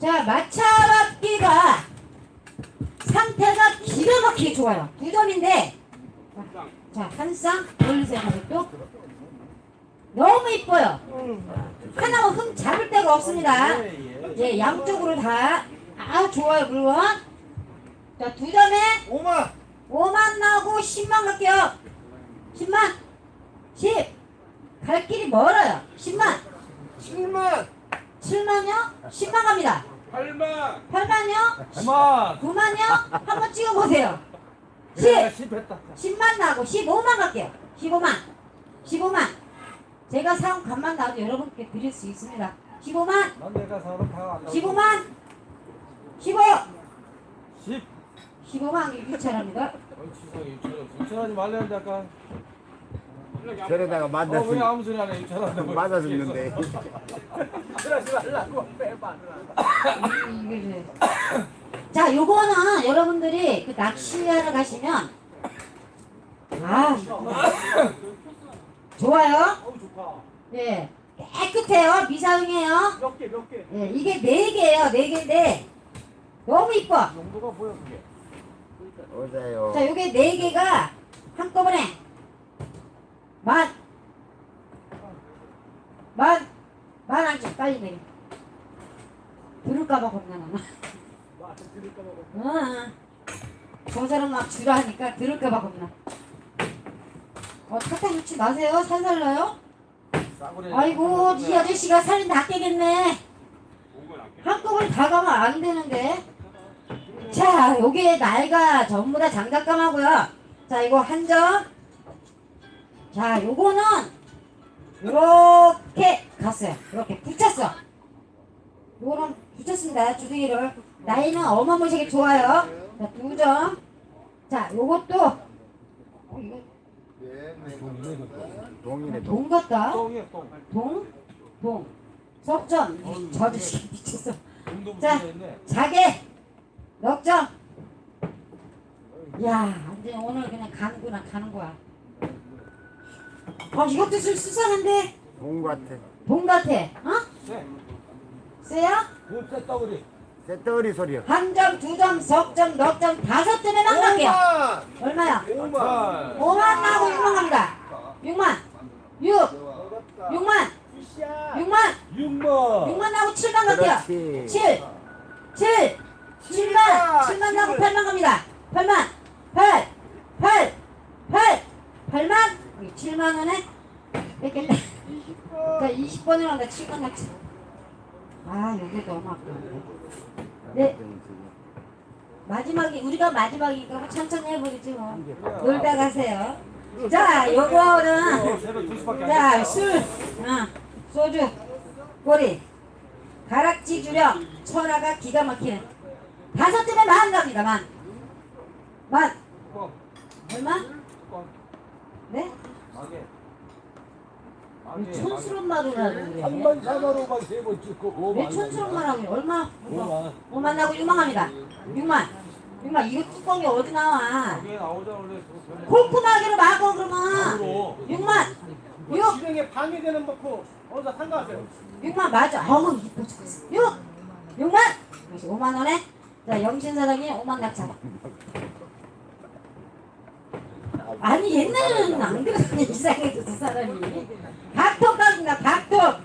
자, 마차박기가 상태가 기가 막히게 좋아요. 두 점인데, 자, 한 쌍 올리세요, 가족도. 너무 이뻐요. 하나만 흠 잡을 데가 없습니다. 예, 양쪽으로 다. 아, 좋아요, 물건. 자, 두 점에 5만 5만 나오고 10만 갈게요. 10만. 10. 갈 길이 멀어요. 10만. 7만 7만요? 10만 갑니다. 8만 8만요? 9만 9만요? 한번 찍어보세요. 10. 10 했다 10만 나고 15만 갈게요. 15만. 15만. 제가 사온 값만 나와도 여러분께 드릴 수 있습니다. 15만. 난 내가 사람 다안 15만. 15. 10 15만 이게 지성이 유치원 유치원하지 말랬는데 아까 저러다가 어 맞아 그냥 아무 소리 안해 유치원한다고 맞아 죽는데 그러지 말라고 빼봐 이제. 자, 요거는 여러분들이 그 낚시하러 가시면 아 좋아요. 어우 좋다 예, 깨끗해요. 미사용이에요. 몇 개 몇개 예, 이게 네 개예요. 네 개인데 너무 이뻐. 용도가 보여 그게 오세요 자, 요게 네 개가 한꺼번에 만, 만, 만 원씩 빨리 내려. 들을까봐 겁나 나나. 응. 저 사람 막 주라 하니까 들을까봐 겁나. 어, 타타 놓지 마세요. 살살나요? 아이고, 이 아저씨가 살인 다 깨겠네. 한꺼번에 다 가면 안 되는데. 자, 요게 날가 전부 다 장작감하고요. 자, 이거 한 점. 자, 요거는 요렇게 갔어요. 이렇게 붙였어. 요거는 붙였습니다. 주둥이를. 나이는 어마무시하게 좋아요. 자, 두 점. 자, 요것도 어, 동이네 동 동 같다. 똥이야 똥 동? 동. 석점. 저 아저씨 미쳤어. 자. 자개. 넉점. 야, 이제 오늘 그냥 가는구나, 가는 거야. 어, 이것도 좀 수상한데? 동 같아 동 같아. 어? 네 쎄야? 그때 떠버리 새떨이 소리야 한 점, 두 점, 석 점, 넉 점, 다섯 점에만 갈게요. 얼마야? 5만 5만 나고 6만 갑니다. 6만. 6. 6만. 6만. 6만 6만 나고 7만 갈게요. 그렇지 7, 7, 7만, 7만 나고 8만 갑니다. 8만, 8, 8, 8, 8만, 7만 원에 뺏겠다. 자, 20번을 한다. 7만 낙지. 아, 여기 너무 아까운데. 네, 마지막이, 우리가 마지막이니까 뭐 천천히 해버리지 뭐. 놀다 가세요. 자, 요거는, 새벽 2시밖에 안 자, 술, 어, 소주, 꼬리, 가락지 주령, 천하가 기가 막히는 다섯 점에 만 갑니다, 만. 만, 꽝, 얼마? 꽝. 네? 마개 왜 촌스러운 말을 하고 그래? 3만 4만 5만 세 번 찍고 5만 왜 촌스러운 말 하고 그래? 얼마? 5만 5만 나고 6만 갑니다. 6만. 6만, 이거 뚜껑이 어디 나와? 나오자 원래 콜프마개로 막어, 그러면. 으로 6만. 6, 진행에 방해되는 거고 어디서 상가하세요? 6만 맞아. 어우, 이뻐 죽겠어. 6! 6만! 5만 원에, 자, 영신 사장님 5만 낙차. 아니, 옛날에는 안 그랬더니 이상해서 두 사람이. 가입니다, 박톡!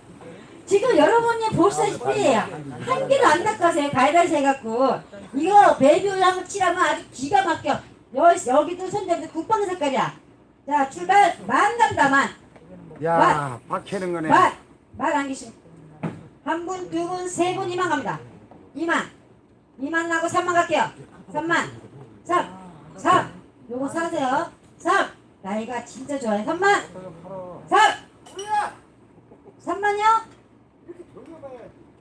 지금 여러분이 보시다시피 한 개도 안 닦아서요, 가위바위보 해갖고. 이거 베이비올 한번 칠하면 아주 기가 막혀. 여, 여기도 손잡이 국방 색깔이야. 자, 출발, 만 간다, 만. 야 박히는 거네 말! 말안 계신. 한 분, 두 분, 세 분, 이만 갑니다. 이만 이만 나고 삼만 갈게요. 삼만 삼! 삼! 요거 사세요. 삼! 나이가 진짜 좋아요. 삼만 삼! 삼만요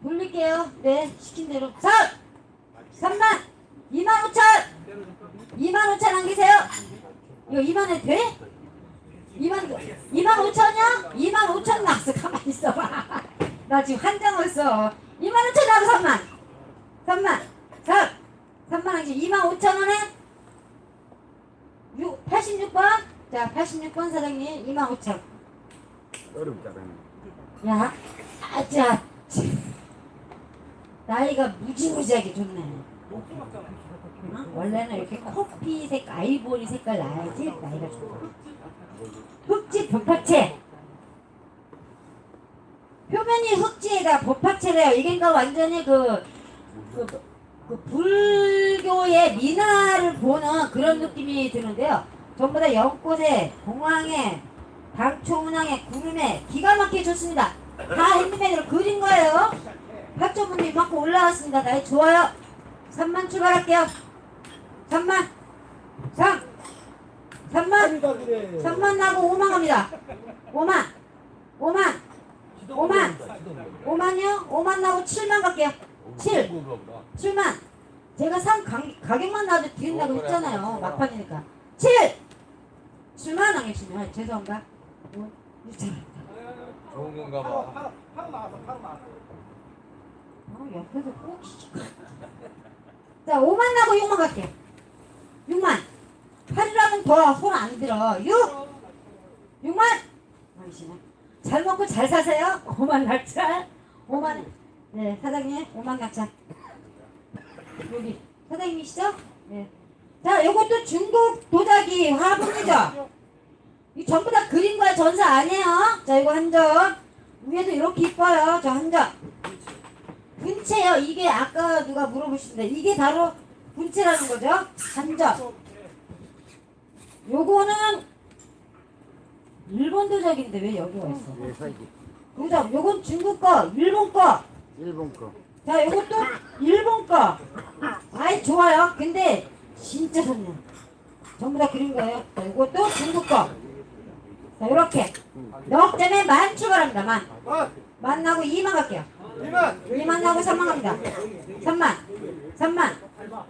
돌릴게요. 네, 시킨 대로. 삼! 삼만 이만 오천! 이만 오천 안 계세요? 이거 2만에 돼? 2만, 2만 5천이요? 2만 5천 나왔어. 가만히 있어봐. 나 지금 한장을 써. 2만 5천 나고 3만. 3만. 3. 3만 원. 2만 5천 원에 6, 86번. 자, 86번 사장님 2만 5천. 어렵잖아 야, 아 자. 나이가 무지무지하게 좋네. 어? 원래는 이렇게 커피 색, 아이보리 색깔 나야지 나이가 좋아. 흑지 법화채. 표면이 흑지에다 법화채래요. 이게 그러니까 완전히 그, 그, 그 불교의 미나를 보는 그런 느낌이 드는데요. 전부 다 연꽃에, 공황에, 당초운항에, 구름에 기가 막히게 좋습니다. 다 핸드맨으로 그린 거예요. 학점분도 이만큼 올라왔습니다. 나이 좋아요. 3만 출발할게요. 3만. 3. 3만. 아니다 그래 3만 나고 5만 갑니다. 5만. 5만. 오만. 5만요? 5만 나고 7만 갈게요. 7. 7만. 제가 상 가, 가격만 나도 드린다고 했잖아요. 막판이니까. 7. 7만 하겠습니다. 죄송합니다. 어, 유차. 좋은 건가 봐 바로 나왔어 바로 나왔어 어, 옆에서 꼭. 자, 5만 나고 6만 갈게요. 6만. 8이라면 더 손 안 들어. 6. 6만. 당신은 잘 먹고 잘 사세요. 5만 낙찰. 5만. 네, 사장님 5만 낙찰. 여기 사장님이시죠? 네. 자, 요것도 중국 도자기 화분이죠? 이 전부 다 거야 전사 아니에요? 자, 이거 한 점. 위에도 이렇게 이뻐요. 저 한 점. 분체요. 이게 아까 누가 물어보시는데 이게 바로 분체라는 거죠. 한 점. 요거는 일본 도자기인데 왜 여기 와 있어? 예사기. 그죠? 요건 중국 거, 일본 거. 일본 거. 자, 요것도 일본 거. 아이 좋아요. 근데 진짜 좋네요. 전부 다 그린 거예요. 자, 요것도 중국 거. 자, 요렇게. 넉 점에 만 출발합니다. 만. 만 나고 2만 갈게요. 2만 나고 3만 갑니다. 3만. 3만.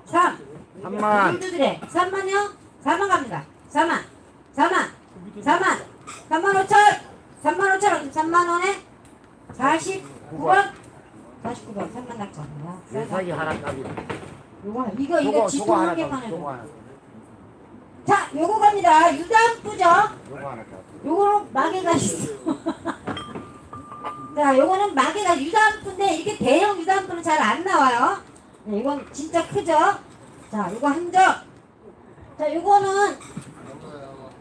3. 3만. 힘들래 3만요? 4만 갑니다. 4만. 4만. 4만. 3만 5천. 3만 5천 원. 3만 원에 49번. 49번. 3만 낙찰입니다. 예사기 하나 값이. 요거 이거 이거 저거 지통 한 하나 개만. 저거 해도. 하나. 자, 요거 갑니다. 유단프죠? 저거 하나 값. 요거는 마개가 있어. 자, 요거는 마개가 유단프인데 이렇게 대형 유단프는 잘 안 나와요. 네, 이건 진짜 크죠? 자, 요거 한 점. 자, 요거는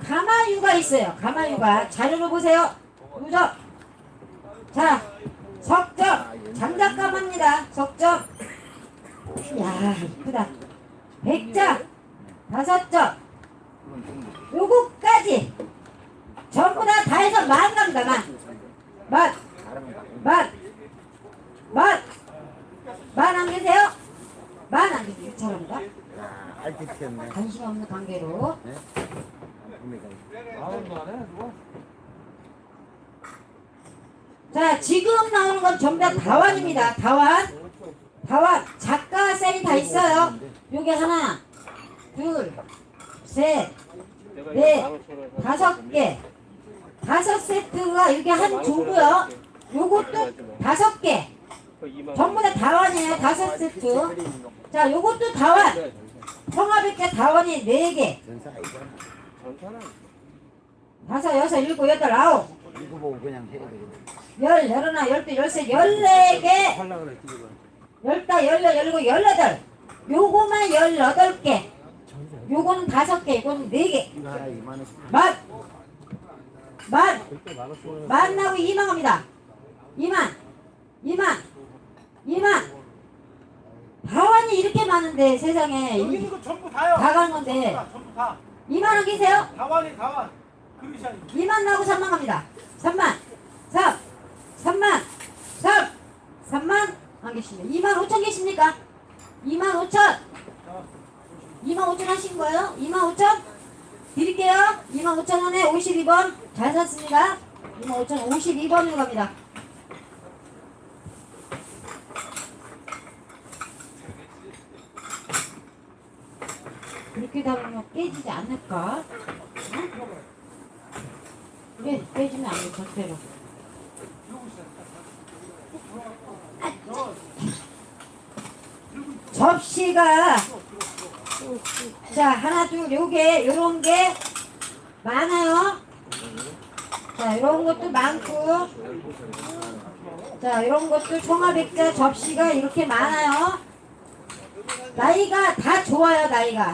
가마유가 있어요. 가마유가. 자료를 보세요. 요점. 자, 석점. 장작가마입니다. 석점. 이야, 이쁘다. 백자. 다섯 점. 요거까지. 전부 다 다 해서 만 갑니다, 만. 만. 만. 만. 만안 계세요? 만 안 계세요. 야, 알지 튀었네. 관심 없는 관계로. 아무도 안 해? 누가? 자, 지금 나오는 건 전부 다 다완입니다. 다완. 다완. 작가 셀이 다 있어요. 요게 하나, 둘, 셋, 넷, 다섯 개. 다섯 세트가 이게 한 조고요. 요것도 다섯 개. 전부 다 다완이에요. 다섯 세트. 자, 요것도 다완. 평화백개 다완이 네 개. 전사 이거. 다섯, 여섯, 일곱, 여덟, 아홉. 이거 보고 그냥 해야 되겠네. 열, 열하나, 열두, 열세, 열네 개. 열다, 열여, 열고, 열여덟. 요거만 열여덟 개. 요거는 다섯 개, 이거는 네 개. 이거 하나 2만 원씩. 만. 만. 만 나고 2만 갑니다. 2만. 2만. 2만. 다완이 이렇게 많은데 세상에 여기 이- 있는 거 전부 다요 다 가는 건데 다, 전부 다 2만 원 계세요? 다완이 다완 그릇이 아니고 2만 나고 3만 갑니다. 3만. 3. 3만. 3. 3만 안 계십니다. 2만 5천 계십니까? 2만 5천. 2만 5천 하신 거예요? 2만 5천? 드릴게요. 2만 5천 원에 52번. 잘 샀습니다. 2만 5천 52번으로 갑니다. 그렇게 담으면 깨지지 않을까? 응? 깨, 깨지면 안 돼, 절대로. 접시가 자 하나 둘 요게 요런 게 많아요 자 요런 것도 많고 자, 이런 것도 청아백자 접시가 이렇게 많아요. 나이가 다 좋아요, 나이가.